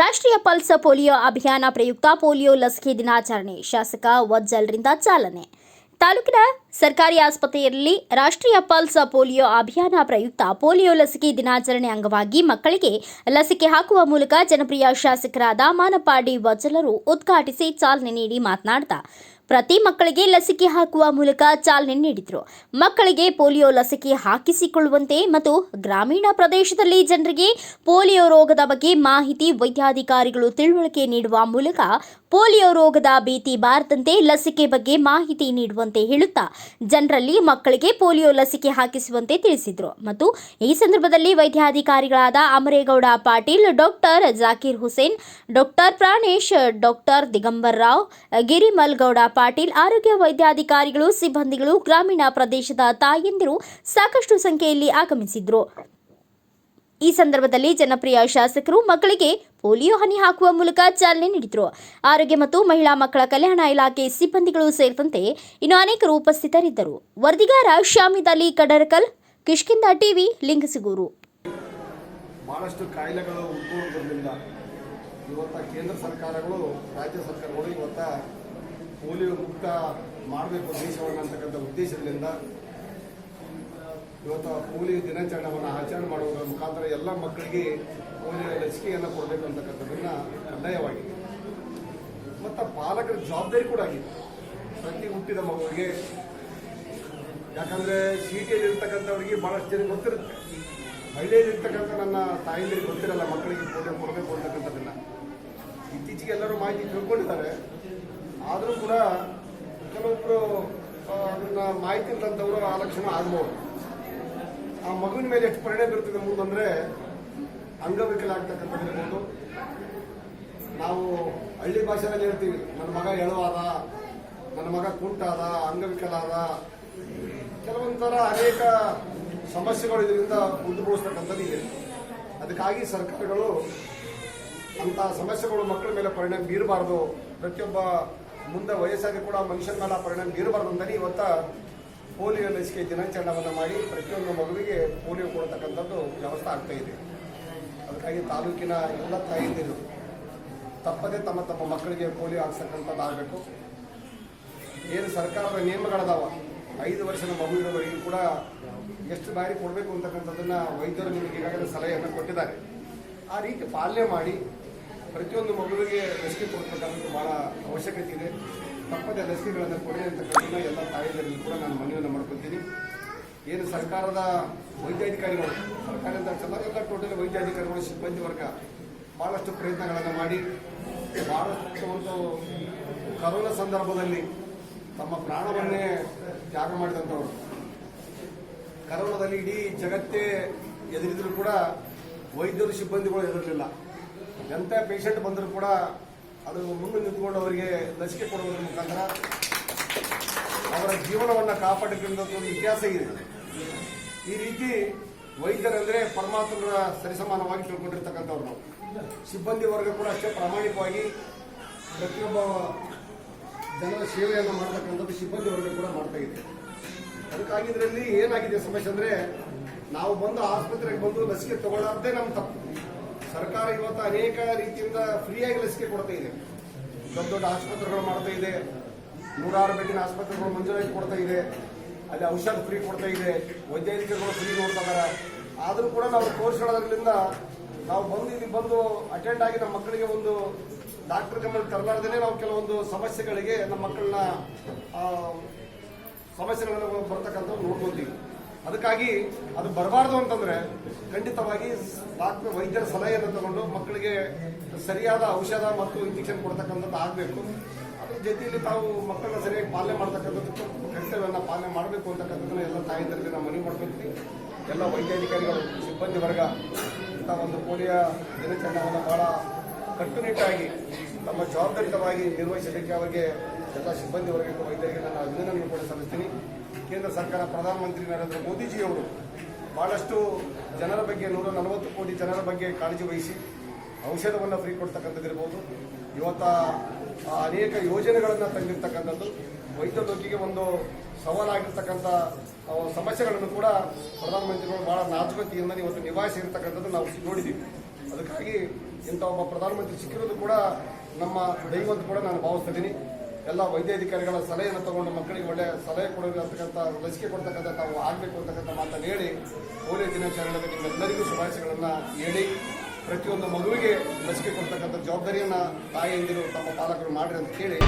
ರಾಷ್ಟ್ರೀಯ pulse polio ಅಭಿಯಾನ ಪ್ರಯುಕ್ತ ಪೋಲಿಯೋ ಲಸಿಕೆ ದಿನಾಚರಣೆ. ಶಾಸಕ ವಜ್ಜಲ್ರಿಂದ ಚಾಲನೆ. ತಾಲೂಕಿನ ಸರ್ಕಾರಿ ಆಸ್ಪತ್ರೆಯಲ್ಲಿ ರಾಷ್ಟ್ರೀಯ ಪಲ್ಸ್ ಪೋಲಿಯೋ ಅಭಿಯಾನ ಪ್ರಯುಕ್ತ ಪೋಲಿಯೋ ಲಸಿಕೆ ದಿನಾಚರಣೆ ಅಂಗವಾಗಿ ಮಕ್ಕಳಿಗೆ ಲಸಿಕೆ ಹಾಕುವ ಮೂಲಕ ಜನಪ್ರಿಯ ಶಾಸಕರಾದ ಮಾನಪಾಡಿ ವಜ್ಜಲರು ಉದ್ಘಾಟಿಸಿ ಚಾಲನೆ ನೀಡಿ ಮಾತನಾಡ್ತಾ ಪ್ರತಿ ಮಕ್ಕಳಿಗೆ ಲಸಿಕೆ ಹಾಕುವ ಮೂಲಕ ಚಾಲನೆ ನೀಡಿದರು. ಮಕ್ಕಳಿಗೆ ಪೋಲಿಯೋ ಲಸಿಕೆ ಹಾಕಿಸಿಕೊಳ್ಳುವಂತೆ ಮತ್ತು ಗ್ರಾಮೀಣ ಪ್ರದೇಶದಲ್ಲಿ ಜನರಿಗೆ ಪೋಲಿಯೋ ರೋಗದ ಬಗ್ಗೆ ಮಾಹಿತಿ ವೈದ್ಯಾಧಿಕಾರಿಗಳು ತಿಳುವಳಿಕೆ ನೀಡುವ ಮೂಲಕ ಪೋಲಿಯೋ ರೋಗದ ಭೀತಿ ಬಾರದಂತೆ ಲಸಿಕೆ ಬಗ್ಗೆ ಮಾಹಿತಿ ನೀಡುವಂತೆ ಹೇಳುತ್ತಾ ಜನರಲ್ಲಿ ಮಕ್ಕಳಿಗೆ ಪೋಲಿಯೋ ಲಸಿಕೆ ಹಾಕಿಸುವಂತೆ ತಿಳಿಸಿದರು. ಮತ್ತು ಈ ಸಂದರ್ಭದಲ್ಲಿ ವೈದ್ಯಾಧಿಕಾರಿಗಳಾದ Amaregowda Patil, doctor Zakir Hussain, doctor Pranesh, doctor Digambar Rao, Girimalgowda Patil, ಆರೋಗ್ಯ ವೈದ್ಯಾಧಿಕಾರಿಗಳು, ಸಿಬ್ಬಂದಿಗಳು, ಗ್ರಾಮೀಣ ಪ್ರದೇಶದ ತಾಯಂದಿರು ಸಾಕಷ್ಟು ಸಂಖ್ಯೆಯಲ್ಲಿ ಆಗಮಿಸಿದ್ರು. ಈ ಸಂದರ್ಭದಲ್ಲಿ ಜನಪ್ರಿಯ ಶಾಸಕರು ಮಕ್ಕಳಿಗೆ ಪೋಲಿಯೋ ಹನಿ ಹಾಕುವ ಮೂಲಕ ಚಾಲನೆ ನೀಡಿದರು. ಆರೋಗ್ಯ ಮತ್ತು ಮಹಿಳಾ ಮಕ್ಕಳ ಕಲ್ಯಾಣ ಇಲಾಖೆ ಸಿಬ್ಬಂದಿಗಳು ಸೇರಿದಂತೆ ಇನ್ನು ಅನೇಕರು ಉಪಸ್ಥಿತರಿದ್ದರು. ವರದಿಗಾರ ಶಾಮಿದ್ ಅಲಿ ಕಡರ್ಕಲ್ ಕಿಷ್ಕಿಂದ ಟಿವಿ, ಲಿಂಗಸಿಗೂರು. ಬಹಳಷ್ಟು ಕಾಯಿಲೆಗಳು ಉದ್ಭವಿಸೋದ್ರಿಂದ ಇವತ್ತ ಕೇಂದ್ರ ಸರ್ಕಾರಗಳು, ರಾಜ್ಯ ಸರ್ಕಾರಗಳು ಇವತ್ತ ಪೋಲಿಯೋ ಮುಕ್ತ ಮಾಡಬೇಕು ದೇಶವನ್ನು ಅಂತಕ್ಕಂಥ ಉದ್ದೇಶದಿಂದ ಇವತ್ತು ಕೂಲಿ ದಿನಾಚರಣೆಯನ್ನು ಆಚರಣೆ ಮಾಡುವುದರ ಮುಖಾಂತರ ಎಲ್ಲ ಮಕ್ಕಳಿಗೆ ಪೋಲಿಯೋ ಲಸಿಕೆಯನ್ನು ಕೊಡಬೇಕು ಅಂತಕ್ಕಂಥದ್ದನ್ನ ಕಡ್ಡಾಯವಾಗಿದೆ ಮತ್ತು ಪಾಲಕರ ಜವಾಬ್ದಾರಿ ಕೂಡ ಆಗಿದೆ. ಪ್ರತಿ ಹುಟ್ಟಿದ ಮಗುವಿಗೆ, ಯಾಕಂದ್ರೆ ಇರ್ತಕ್ಕಂಥವ್ರಿಗೆ ಬಹಳಷ್ಟು ಜನ ಗೊತ್ತಿರುತ್ತೆ. ಹಳ್ಳಿಯಲ್ಲಿ ಇರ್ತಕ್ಕಂಥ ನನ್ನ ತಾಯಿಯಲ್ಲಿ ಗೊತ್ತಿರಲ್ಲ ಮಕ್ಕಳಿಗೆ ಪೋಲಿಯೋ ಕೊಡಬೇಕು ಅಂತಕ್ಕಂಥದ್ದನ್ನ. ಇತ್ತೀಚೆಗೆ ಎಲ್ಲರೂ ಮಾಹಿತಿ ತಿಳ್ಕೊಂಡಿದ್ದಾರೆ. ಆದರೂ ಕೂಡ ಕೆಲವೊಬ್ಬರು ಅದನ್ನ ಮಾಹಿತಿ ಇಲ್ಲದಂಥವರು ಆ ಲಕ್ಷಣ ಆಗ್ಬೋದು. ಆ ಮಗುವಿನ ಮೇಲೆ ಎಷ್ಟು ಪರಿಣಾಮ ಬೀರ್ತದೆ ಮುಂದಂದ್ರೆ ಅಂಗವಿಕಲ ಆಗ್ತಕ್ಕಂಥದ್ದಿರ್ಬೋದು ನಾವು ಹಳ್ಳಿ ಭಾಷೆಯಲ್ಲಿ ಹೇಳ್ತೀವಿ, ನನ್ನ ಮಗ ಎಳುವಾದ, ನನ್ನ ಮಗ ಕುಂಟಾದ ಅಂಗವಿಕಲ ಆದ ಕೆಲವೊಂಥರ ಅನೇಕ ಸಮಸ್ಯೆಗಳು ಇದರಿಂದ ಉದ್ಭವಿಸ್ತಕ್ಕಂಥದ್ದು ಇದೆ. ಅದಕ್ಕಾಗಿ ಸರ್ಕಾರಗಳು ಅಂತ ಸಮಸ್ಯೆಗಳು ಮಕ್ಕಳ ಮೇಲೆ ಪರಿಣಾಮ ಬೀರಬಾರ್ದು. ಪ್ರತಿಯೊಬ್ಬ ಮುಂದೆ ವಯಸ್ಸಾಗಿ ಕೂಡ ಮನುಷ್ಯನ ಮೇಲೆ ಪರಿಣಾಮ ಬೀರಬಾರ್ದು ಅಂತಲೇ ಇವತ್ತ ಪೋಲಿಯೋ ಲಸಿಕೆ ದಿನಾಚರಣವನ್ನು ಮಾಡಿ ಪ್ರತಿಯೊಂದು ಮಗುವಿಗೆ ಪೋಲಿಯೋ ಕೊಡತಕ್ಕಂಥದ್ದು ವ್ಯವಸ್ಥೆ ಆಗ್ತಾ ಇದೆ. ಅದಕ್ಕಾಗಿ ತಾಲೂಕಿನ ಎಲ್ಲ ತಾಯಂದಿರು ತಪ್ಪದೆ ತಮ್ಮ ತಮ್ಮ ಮಕ್ಕಳಿಗೆ ಪೋಲಿಯೋ ಹಾಕ್ಸಕ್ಕಂಥದ್ದು ಆಗಬೇಕು. ಏನು ಸರ್ಕಾರದ ನಿಯಮಗಳದಾವ? ಐದು ವರ್ಷದ ಮಗು ಇರೋವರೆಗೂ ಕೂಡ ಎಷ್ಟು ಬಾರಿ ಕೊಡಬೇಕು ಅಂತಕ್ಕಂಥದ್ದನ್ನು ವೈದ್ಯರು ನಿಮಗೆ ಈಗಾಗಲೇ ಸಲಹೆಯನ್ನು ಕೊಟ್ಟಿದ್ದಾರೆ. ಆ ರೀತಿ ಪಾಲನೆ ಮಾಡಿ ಪ್ರತಿಯೊಂದು ಮಗುವಿಗೆ ಲಸಿಕೆ ಕೊಡ್ತಕ್ಕಂಥದ್ದು ಭಾಳ ಅವಶ್ಯಕತೆ ಇದೆ. ತಪ್ಪದೆ ಲಸಿಕೆಗಳನ್ನು ಕೊಡಿ ಅಂತಕ್ಕಂಥದ್ದನ್ನ ಎಲ್ಲ ತಾಯಿಯಲ್ಲಿ ಕೂಡ ನಾನು ಮನವಿಯನ್ನು ಮಾಡ್ಕೊತೀನಿ ಏನು ಸರ್ಕಾರದ ವೈದ್ಯಾಧಿಕಾರಿಗಳು ಸರ್ಕಾರದಿಂದ ಎಲ್ಲ ಟೋಟಲ್ ವೈದ್ಯಾಧಿಕಾರಿಗಳು, ಸಿಬ್ಬಂದಿ ವರ್ಗ ಬಹಳಷ್ಟು ಪ್ರಯತ್ನಗಳನ್ನು ಮಾಡಿ, ಬಹಳಷ್ಟು ಒಂದು ಕರೋನಾ ಸಂದರ್ಭದಲ್ಲಿ ತಮ್ಮ ಪ್ರಾಣವನ್ನೇ ತ್ಯಾಗ ಮಾಡಿದಂಥವ್ರು. ಕರೋನಾದಲ್ಲಿ ಇಡೀ ಜಗತ್ತೇ ಎದುರಿದ್ರು ಕೂಡ ವೈದ್ಯರು, ಸಿಬ್ಬಂದಿಗಳು ಎದುರಲಿಲ್ಲ ಎಂಥ ಪೇಷಂಟ್ ಬಂದರೂ ಕೂಡ ಅದು ಮುಂದೆ ನಿಂತ್ಕೊಂಡು ಅವರಿಗೆ ಲಸಿಕೆ ಕೊಡುವುದರ ಮುಖಾಂತರ ಅವರ ಜೀವನವನ್ನು ಕಾಪಾಡಿಕೊಂಡ ಒಂದು ಇತಿಹಾಸ ಇದೆ. ಈ ರೀತಿ ವೈದ್ಯರಂದ್ರೆ ಪರಮಾತ್ಮರ ಸರಿಸಮಾನವಾಗಿ ತಿಳ್ಕೊಂಡಿರ್ತಕ್ಕಂಥವ್ರು ಸಿಬ್ಬಂದಿ ವರ್ಗ ಕೂಡ ಅಷ್ಟೇ ಪ್ರಾಮಾಣಿಕವಾಗಿ ಪ್ರತಿಯೊಬ್ಬ ಜನರ ಸೇವೆಯನ್ನು ಮಾಡತಕ್ಕಂಥದ್ದು ಸಿಬ್ಬಂದಿ ವರ್ಗ ಕೂಡ ಮಾಡ್ತಾ ಇದೆ. ಅದಕ್ಕಾಗಿ ಇದರಲ್ಲಿ ಏನಾಗಿದೆ ಸಮಸ್ಯೆ ಅಂದ್ರೆ ನಾವು ಬಂದು ಆಸ್ಪತ್ರೆಗೆ ಬಂದು ಲಸಿಕೆ ತಗೊಳ್ಳೋದೇ ನಮ್ಮ ತಪ್ಪು. ಸರ್ಕಾರ ಇವತ್ತು ಅನೇಕ ರೀತಿಯಿಂದ ಫ್ರೀಯಾಗಿ ಲಸಿಕೆ ಕೊಡ್ತಾ ಇದೆ. ದೊಡ್ಡ ದೊಡ್ಡ ಆಸ್ಪತ್ರೆಗಳು ಮಾಡ್ತಾ ಇದೆ. ನೂರಾರು ಬೆಡ್ಡಿನ ಆಸ್ಪತ್ರೆಗಳು ಮಂಜೂರಾಗಿ ಕೊಡ್ತಾ ಇದೆ. ಅಲ್ಲಿ ಔಷಧ ಫ್ರೀ ಕೊಡ್ತಾ ಇದೆ. ವೈದ್ಯಾಧಿಕಾರಿಗಳು ಫ್ರೀ ನೋಡ್ತಾ ಇದಾರೆ. ಆದರೂ ಕೂಡ ನಾವು ತೋರಿಸ್ಕೊಳ್ಳೋದ್ರಿಂದ ನಾವು ಬಂದು ಇಲ್ಲಿ ಬಂದು ಅಟೆಂಡ್ ಆಗಿ ನಮ್ಮ ಮಕ್ಕಳಿಗೆ ಒಂದು ಡಾಕ್ಟರ್ ಗಮನ ತರಲಾರ್ದೇ ನಾವು ಕೆಲವೊಂದು ಸಮಸ್ಯೆಗಳಿಗೆ ನಮ್ಮ ಮಕ್ಕಳನ್ನ ಸಮಸ್ಯೆಗಳನ್ನು ಬರ್ತಕ್ಕಂಥವ್ರು ನೋಡ್ಕೊಂತೀವಿ. ಅದಕ್ಕಾಗಿ ಅದು ಬರಬಾರ್ದು ಅಂತಂದ್ರೆ ಖಂಡಿತವಾಗಿ ಡಾಕ್ಟರ್ ವೈದ್ಯರ ಸಲಹೆಯನ್ನು ತಗೊಂಡು ಮಕ್ಕಳಿಗೆ ಸರಿಯಾದ ಔಷಧ ಮತ್ತು ಇಂಜೆಕ್ಷನ್ ಕೊಡ್ತಕ್ಕಂಥದ್ದು ಆಗಬೇಕು. ಅದ್ರ ಜೊತೆಯಲ್ಲಿ ತಾವು ಮಕ್ಕಳನ್ನ ಸರಿಯಾಗಿ ಪಾಲನೆ ಮಾಡ್ತಕ್ಕಂಥದ್ದು ಕರ್ತವ್ಯವನ್ನು ಪಾಲನೆ ಮಾಡಬೇಕು ಅಂತಕ್ಕಂಥದ್ದನ್ನ ಎಲ್ಲ ತಾಯಿದರಿಗೆ ನಾವು ಮನವಿ ಮಾಡ್ಕೊತೀವಿ. ಎಲ್ಲ ವೈದ್ಯಾಧಿಕಾರಿಗಳು, ಸಿಬ್ಬಂದಿ ವರ್ಗ, ಇಂಥ ಒಂದು ಪೋಲಿಯೋ ದಿನಚರಣೆಯನ್ನು ಬಹಳ ಕಟ್ಟುನಿಟ್ಟಾಗಿ ತಮ್ಮ ಜವಾಬ್ದಾರಿತವಾಗಿ ನಿರ್ವಹಿಸಲಿಕ್ಕೆ ಅವರಿಗೆ ಎಲ್ಲ ಸಿಬ್ಬಂದಿ ವರ್ಗಕ್ಕೆ ವೈದ್ಯರಿಗೆ ನಾನು ಅಭಿನಂದನೆ ಕೂಡ ಸಲ್ಲಿಸ್ತೀನಿ. ಕೇಂದ್ರ ಸರ್ಕಾರ ಪ್ರಧಾನಮಂತ್ರಿ ನರೇಂದ್ರ ಮೋದಿಜಿಯವರು ಬಹಳಷ್ಟು ಜನರ ಬಗ್ಗೆ ನೂರ ನಲವತ್ತು ಕೋಟಿ ಜನರ ಬಗ್ಗೆ ಕಾಳಜಿ ವಹಿಸಿ ಔಷಧವನ್ನು ಫ್ರೀ ಕೊಡ್ತಕ್ಕಂಥದ್ದಿರ್ಬೋದು ಇವತ್ತ ಅನೇಕ ಯೋಜನೆಗಳನ್ನು ತಂದಿರ್ತಕ್ಕಂಥದ್ದು. ವೈದ್ಯ ಲೋಕಿಗೆ ಒಂದು ಸವಾಲಾಗಿರ್ತಕ್ಕಂಥ ಸಮಸ್ಯೆಗಳನ್ನು ಕೂಡ ಪ್ರಧಾನಮಂತ್ರಿಗಳು ಬಹಳ ನಾಜುಕತೆಯಿಂದ ಇವತ್ತು ನಿಭಾಯಿಸಿರ್ತಕ್ಕಂಥದ್ದು ನಾವು ನೋಡಿದ್ದೀವಿ. ಅದಕ್ಕಾಗಿ ಇಂಥ ಒಬ್ಬ ಪ್ರಧಾನಮಂತ್ರಿ ಸಿಕ್ಕಿರೋದು ಕೂಡ ನಮ್ಮ ದೈವಂತ ಕೂಡ ನಾನು ಭಾವಿಸ್ತಿದ್ದೀನಿ ಎಲ್ಲ ವೈದ್ಯಾಧಿಕಾರಿಗಳ ಸಲಹೆಯನ್ನು ತಗೊಂಡು ಮಕ್ಕಳಿಗೆ ಒಳ್ಳೆ ಸಲಹೆ ಕೊಡಬೇಕಂತಕ್ಕಂಥ ಲಸಿಕೆ ಕೊಡ್ತಕ್ಕಂಥ, ತಾವು ಆಗಬೇಕು ಅಂತಕ್ಕಂಥ ಮಾತನ್ನು ಹೇಳಿ ಪೋಲಿಯೋ ದಿನಾಚರಣೆಗೆ ನಿಮ್ಮೆಲ್ಲರಿಗೂ ಶುಭಾಶಯಗಳನ್ನು ಹೇಳಿ, ಪ್ರತಿಯೊಂದು ಮಗುವಿಗೆ ಲಸಿಕೆ ಕೊಡ್ತಕ್ಕಂಥ ಜವಾಬ್ದಾರಿಯನ್ನು ತಾಯಿಯಂದಿರು ತಮ್ಮ ಪಾಲಕರು ಮಾಡಿರಿ ಅಂತ ಹೇಳಿ.